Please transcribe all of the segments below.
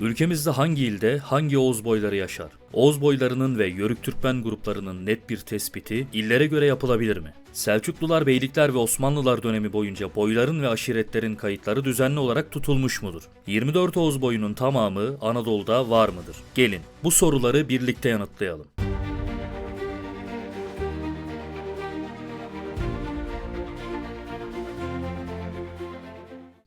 Ülkemizde hangi ilde hangi Oğuz boyları yaşar? Oğuz boylarının ve Yörük Türkmen gruplarının net bir tespiti illere göre yapılabilir mi? Selçuklular, Beylikler ve Osmanlılar dönemi boyunca boyların ve aşiretlerin kayıtları düzenli olarak tutulmuş mudur? 24 Oğuz boyunun tamamı Anadolu'da var mıdır? Gelin bu soruları birlikte yanıtlayalım.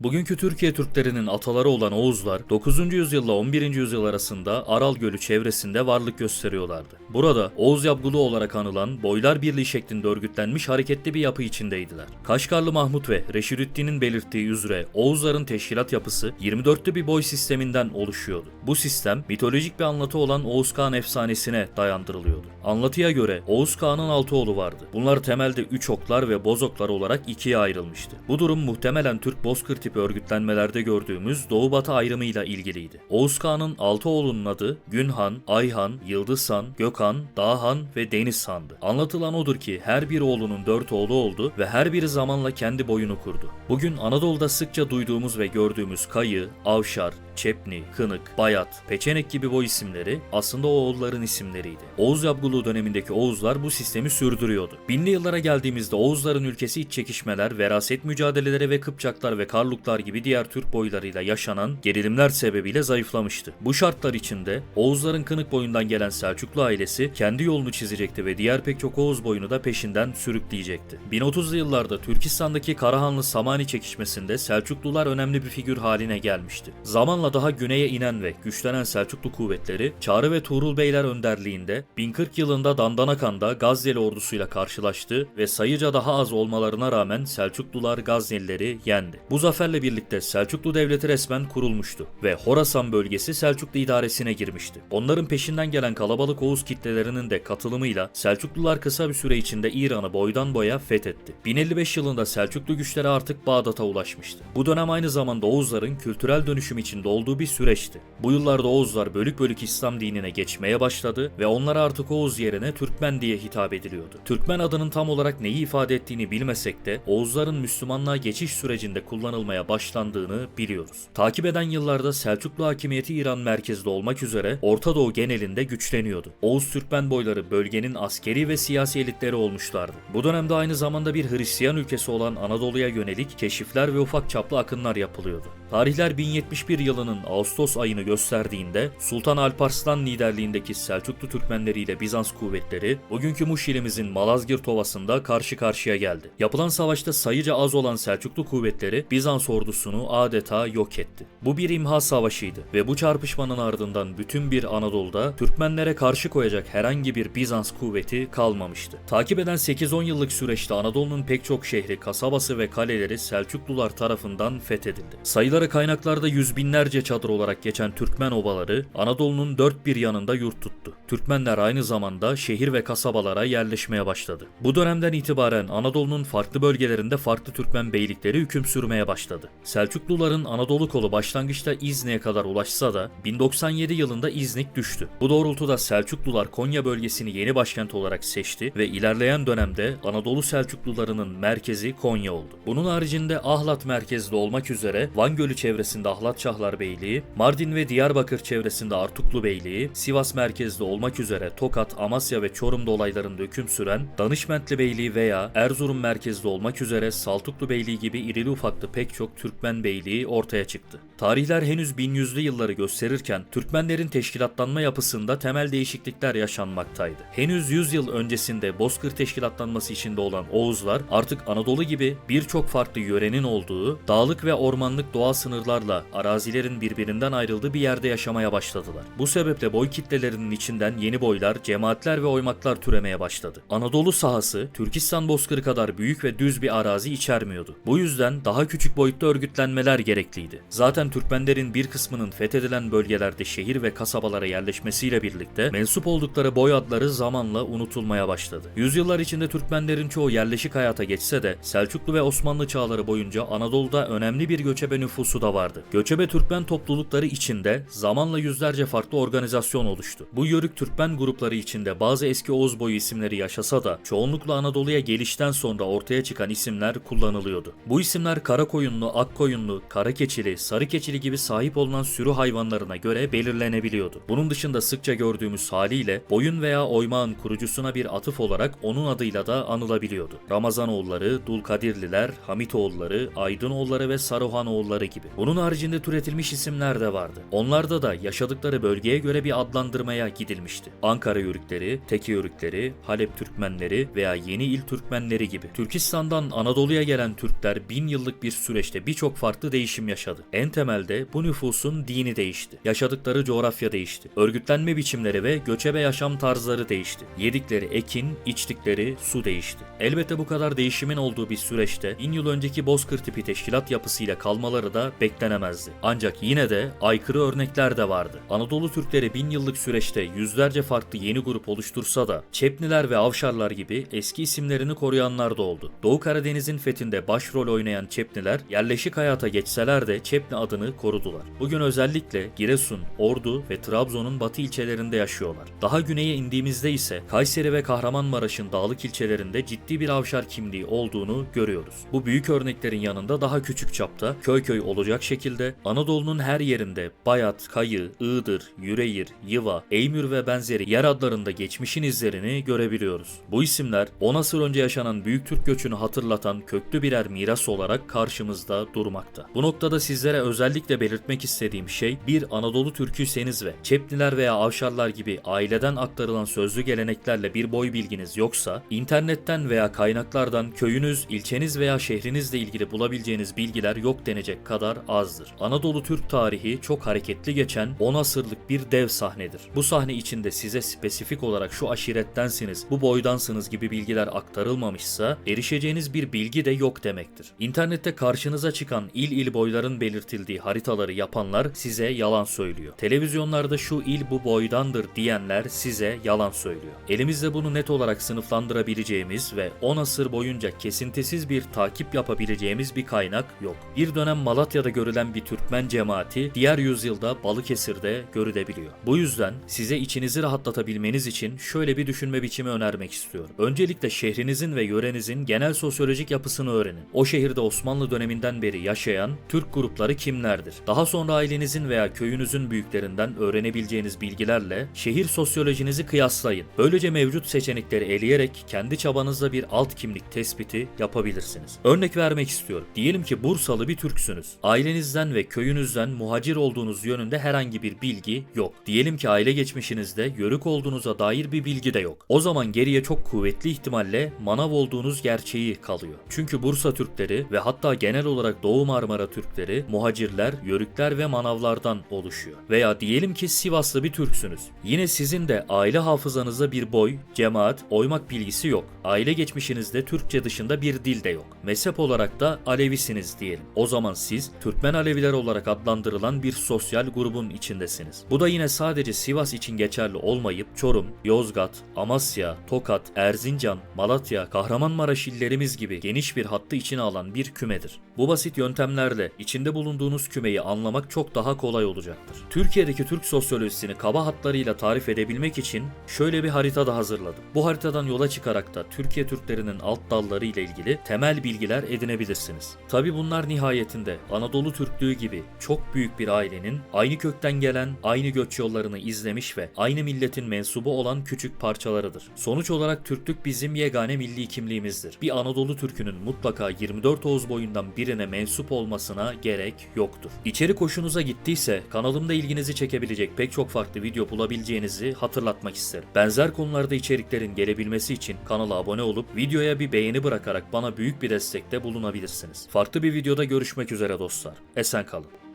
Bugünkü Türkiye Türklerinin ataları olan Oğuzlar 9. yüzyılla 11. yüzyıl arasında Aral Gölü çevresinde varlık gösteriyorlardı. Burada Oğuz Yabgulu olarak anılan Boylar Birliği şeklinde örgütlenmiş hareketli bir yapı içindeydiler. Kaşgarlı Mahmut ve Reşidüddin'in belirttiği üzere Oğuzların teşkilat yapısı 24'lü bir boy sisteminden oluşuyordu. Bu sistem mitolojik bir anlatı olan Oğuz Kağan efsanesine dayandırılıyordu. Anlatıya göre Oğuz Kağan'ın altı oğlu vardı. Bunlar temelde üç oklar ve bozoklar olarak ikiye ayrılmıştı. Bu durum muhtemelen Türk Bozkır tipi örgütlenmelerde gördüğümüz Doğu Batı ayrımıyla ilgiliydi. Oğuz Kağan'ın altı oğlunun adı Günhan, Ayhan, Yıldız Han, Gökhan, Dağhan ve Deniz Han'dı. Anlatılan odur ki her bir oğlunun dört oğlu oldu ve her biri zamanla kendi boyunu kurdu. Bugün Anadolu'da sıkça duyduğumuz ve gördüğümüz Kayı, Avşar, Çepni, Kınık, Bayat, Peçenek gibi boy isimleri aslında o oğulların isimleriydi. Oğuz Yabgulu dönemindeki Oğuzlar bu sistemi sürdürüyordu. Binli yıllara geldiğimizde Oğuzların ülkesi iç çekişmeler, veraset mücadeleleri ve Kıpçaklar ve Karluklar gibi diğer Türk boylarıyla yaşanan gerilimler sebebiyle zayıflamıştı. Bu şartlar içinde Oğuzların Kınık boyundan gelen Selçuklu ailesi kendi yolunu çizecekti ve diğer pek çok Oğuz boyunu da peşinden sürükleyecekti. 1030'lu yıllarda Türkistan'daki Karahanlı Samani çekişmesinde Selçuklular önemli bir figür haline gelmişti. Zamanla daha güneye inen ve güçlenen Selçuklu kuvvetleri Çağrı ve Tuğrul Beyler önderliğinde 1040 yılında Dandanakan'da Gazneli ordusuyla karşılaştı ve sayıca daha az olmalarına rağmen Selçuklular Gaznelileri yendi. Bu zaferle birlikte Selçuklu Devleti resmen kurulmuştu ve Horasan bölgesi Selçuklu idaresine girmişti. Onların peşinden gelen kalabalık Oğuz kitlelerinin de katılımıyla Selçuklular kısa bir süre içinde İran'ı boydan boya fethetti. 1055 yılında Selçuklu güçleri artık Bağdat'a ulaşmıştı. Bu dönem aynı zamanda Oğuzların kültürel dönüşüm içinde olduğu bir süreçti. Bu yıllarda Oğuzlar bölük bölük İslam dinine geçmeye başladı ve onlara artık Oğuz yerine Türkmen diye hitap ediliyordu. Türkmen adının tam olarak neyi ifade ettiğini bilmesek de Oğuzların Müslümanlığa geçiş sürecinde kullanılmaya başlandığını biliyoruz. Takip eden yıllarda Selçuklu hakimiyeti İran merkezli olmak üzere Orta Doğu genelinde güçleniyordu. Oğuz Türkmen boyları bölgenin askeri ve siyasi elitleri olmuşlardı. Bu dönemde aynı zamanda bir Hristiyan ülkesi olan Anadolu'ya yönelik keşifler ve ufak çaplı akınlar yapılıyordu. Tarihler 1071 yılının Ağustos ayını gösterdiğinde Sultan Alparslan liderliğindeki Selçuklu Türkmenleri ile Bizans kuvvetleri bugünkü Muş ilimizin Malazgirt Ovası'nda karşı karşıya geldi. Yapılan savaşta sayıca az olan Selçuklu kuvvetleri Bizans ordusunu adeta yok etti. Bu bir imha savaşıydı ve bu çarpışmanın ardından bütün bir Anadolu'da Türkmenlere karşı koyacak herhangi bir Bizans kuvveti kalmamıştı. Takip eden 8-10 yıllık süreçte Anadolu'nun pek çok şehri, kasabası ve kaleleri Selçuklular tarafından fethedildi. Sayıları kaynaklarda yüz binlerce çadır olarak geçen Türkmen obaları Anadolu'nun dört bir yanında yurt tuttu. Türkmenler aynı zamanda şehir ve kasabalara yerleşmeye başladı. Bu dönemden itibaren Anadolu'nun farklı bölgelerinde farklı Türkmen beylikleri hüküm sürmeye başladı. Selçukluların Anadolu kolu başlangıçta İznik'e kadar ulaşsa da 1097 yılında İznik düştü. Bu doğrultuda Selçuklular Konya bölgesini yeni başkent olarak seçti ve ilerleyen dönemde Anadolu Selçuklularının merkezi Konya oldu. Bunun haricinde Ahlat merkezli olmak üzere Van Gölü çevresinde Ahlat Şahlar Beyliği, Mardin ve Diyarbakır çevresinde Artuklu Beyliği, Sivas merkezli olmak üzere Tokat, Amasya ve Çorum dolaylarında hüküm süren Danışmentli Beyliği veya Erzurum merkezli olmak üzere Saltuklu Beyliği gibi irili ufaklı pek çok Türkmen Beyliği ortaya çıktı. Tarihler henüz 1100'lü yılları gösterirken Türkmenlerin teşkilatlanma yapısında temel değişiklikler yaşanmaktaydı. Henüz 100 yıl öncesinde Bozkır teşkilatlanması içinde olan Oğuzlar artık Anadolu gibi birçok farklı yörenin olduğu, dağlık ve ormanlık doğal sınırlarla arazilerin birbirinden ayrıldığı bir yerde yaşamaya başladılar. Bu sebeple boy kitlelerinin içinden yeni boylar, cemaatler ve oymaklar türemeye başladı. Anadolu sahası Türkistan bozkırı kadar büyük ve düz bir arazi içermiyordu. Bu yüzden daha küçük boyutta örgütlenmeler gerekliydi. Zaten Türkmenlerin bir kısmının fethedilen bölgelerde şehir ve kasabalara yerleşmesiyle birlikte mensup oldukları boy adları zamanla unutulmaya başladı. Yüzyıllar içinde Türkmenlerin çoğu yerleşik hayata geçse de Selçuklu ve Osmanlı çağları boyunca Anadolu'da önemli bir göçebe nüfusu da vardı. Göçebe Türkmen toplulukları içinde zamanla yüzlerce farklı organizasyon oluştu. Bu yörük Türkmen grupları içinde bazı eski Oğuz boyu isimleri yaşasa da çoğunlukla Anadolu'ya gelişten sonra ortaya çıkan isimler kullanılıyordu. Bu isimler Karakoyunlu koyunlu, ak koyunlu, kara keçili, sarı keçili gibi sahip olunan sürü hayvanlarına göre belirlenebiliyordu. Bunun dışında sıkça gördüğümüz haliyle boyun veya oymağın kurucusuna bir atıf olarak onun adıyla da anılabiliyordu. Ramazanoğulları, Dulkadirliler, Hamitoğulları, Aydınoğulları ve Saruhanoğulları gibi. Bunun haricinde türetilmiş isimler de vardı. Onlarda da yaşadıkları bölgeye göre bir adlandırmaya gidilmişti. Ankara Yörükleri, Teke Yörükleri, Halep Türkmenleri veya Yeni İl Türkmenleri gibi. Türkistan'dan Anadolu'ya gelen Türkler bin yıllık bir süreçte birçok farklı değişim yaşadı. En temelde bu nüfusun dini değişti. Yaşadıkları coğrafya değişti. Örgütlenme biçimleri ve göçebe yaşam tarzları değişti. Yedikleri ekin, içtikleri su değişti. Elbette bu kadar değişimin olduğu bir süreçte bin yıl önceki Bozkır tipi teşkilat yapısıyla kalmaları da beklenemezdi. Ancak yine de aykırı örnekler de vardı. Anadolu Türkleri bin yıllık süreçte yüzlerce farklı yeni grup oluştursa da Çepniler ve Avşarlar gibi eski isimlerini koruyanlar da oldu. Doğu Karadeniz'in fethinde başrol oynayan Çepniler yerleşik hayata geçseler de Çepni adını korudular. Bugün özellikle Giresun, Ordu ve Trabzon'un batı ilçelerinde yaşıyorlar. Daha güneye indiğimizde ise Kayseri ve Kahramanmaraş'ın dağlık ilçelerinde ciddi bir avşar kimliği olduğunu görüyoruz. Bu büyük örneklerin yanında daha küçük çapta köy köy olacak şekilde Anadolu'nun her yerinde Bayat, Kayı, Iğdır, Yüreğir, Yıva, Eymür ve benzeri yer adlarında geçmişin izlerini görebiliyoruz. Bu isimler 10 asır önce yaşanan büyük Türk göçünü hatırlatan köklü birer miras olarak karşımızda durmakta. Bu noktada sizlere özellikle belirtmek istediğim şey bir Anadolu Türküyseniz ve Çepniler veya Avşarlar gibi aileden aktarılan sözlü geleneklerle bir boy bilginiz yoksa internetten veya kaynaklardan köyünüz, ilçeniz veya şehrinizle ilgili bulabileceğiniz bilgiler yok denecek kadar azdır. Anadolu Türk tarihi çok hareketli geçen 10 asırlık bir dev sahnedir. Bu sahne içinde size spesifik olarak şu aşirettensiniz, bu boydansınız gibi bilgiler aktarılmamışsa erişeceğiniz bir bilgi de yok demektir. İnternette karşınıza çıkan il il boyların belirtildiği haritaları yapanlar size yalan söylüyor. Televizyonlarda şu il bu boydandır diyenler size yalan söylüyor. Elimizde bunu net olarak sınıflandırabileceğimiz ve 10 asır boyunca kesintisiz bir takip yapabileceğimiz bir kaynak yok. Bir dönem Malatya'da görülen bir Türkmen cemaati diğer yüzyılda Balıkesir'de görülebiliyor. Bu yüzden size içinizi rahatlatabilmeniz için şöyle bir düşünme biçimi önermek istiyorum. Öncelikle şehrinizin ve yörenizin genel sosyolojik yapısını öğrenin. O şehirde Osmanlı döneminden beri yaşayan Türk grupları kimlerdir? Daha sonra ailenizin veya köyünüzün büyüklerinden öğrenebileceğiniz bilgilerle şehir sosyolojinizi kıyaslayın. Böylece mevcut seçenekleri eleyerek kendi çabanızla bir alt kimlik tespiti yapabilirsiniz. Örnek vermek istiyorum. Diyelim ki Bursalı bir Türksünüz. Ailenizden ve köyünüzden muhacir olduğunuz yönünde herhangi bir bilgi yok. Diyelim ki aile geçmişinizde yörük olduğunuza dair bir bilgi de yok. O zaman geriye çok kuvvetli ihtimalle manav olduğunuz gerçeği kalıyor. Çünkü Bursa Türkleri ve hatta genel olarak Doğu Marmara Türkleri muhacirler, yörükler ve manavlardan oluşuyor. Veya diyelim ki Sivaslı bir Türksünüz. Yine sizin de aile hafızanızda bir boy, cemaat, oymak bilgisi yok. Aile geçmişinizde Türkçe dışında bir dil de yok. Mezhep olarak da Alevisiniz diyelim. O zaman siz Türkmen Aleviler olarak adlandırılan bir sosyal grubun içindesiniz. Bu da yine sadece Sivas için geçerli olmayıp Çorum, Yozgat, Amasya, Tokat, Erzincan, Malatya, Kahramanmaraş illerimiz gibi geniş bir hattı içine alan bir kümedir. Bu basit yöntemlerle içinde bulunduğunuz kümeyi anlamak çok daha kolay olacaktır. Türkiye'deki Türk sosyolojisini kaba hatlarıyla tarif edebilmek için şöyle bir harita da hazırladım. Bu haritadan yola çıkarak da Türkiye Türklerinin alt dalları ile ilgili temel bilgiler edinebilirsiniz. Tabi bunlar nihayetinde Anadolu Türklüğü gibi çok büyük bir ailenin aynı kökten gelen, aynı göç yollarını izlemiş ve aynı milletin mensubu olan küçük parçalarıdır. Sonuç olarak Türklük bizim yegane milli kimliğimizdir. Bir Anadolu Türk'ünün mutlaka 24 Oğuz boyundan birine mensup olmasına gerek yoktur. İçerik hoşunuza gittiyse kanalımda ilginizi çekebilecek pek çok farklı video bulabileceğinizi hatırlatmak isterim. Benzer konularda içeriklerin gelebilmesi için kanala abone olup videoya bir beğeni bırakarak bana büyük bir destekte bulunabilirsiniz. Farklı bir videoda görüşmek üzere dostlar. Esen kalın.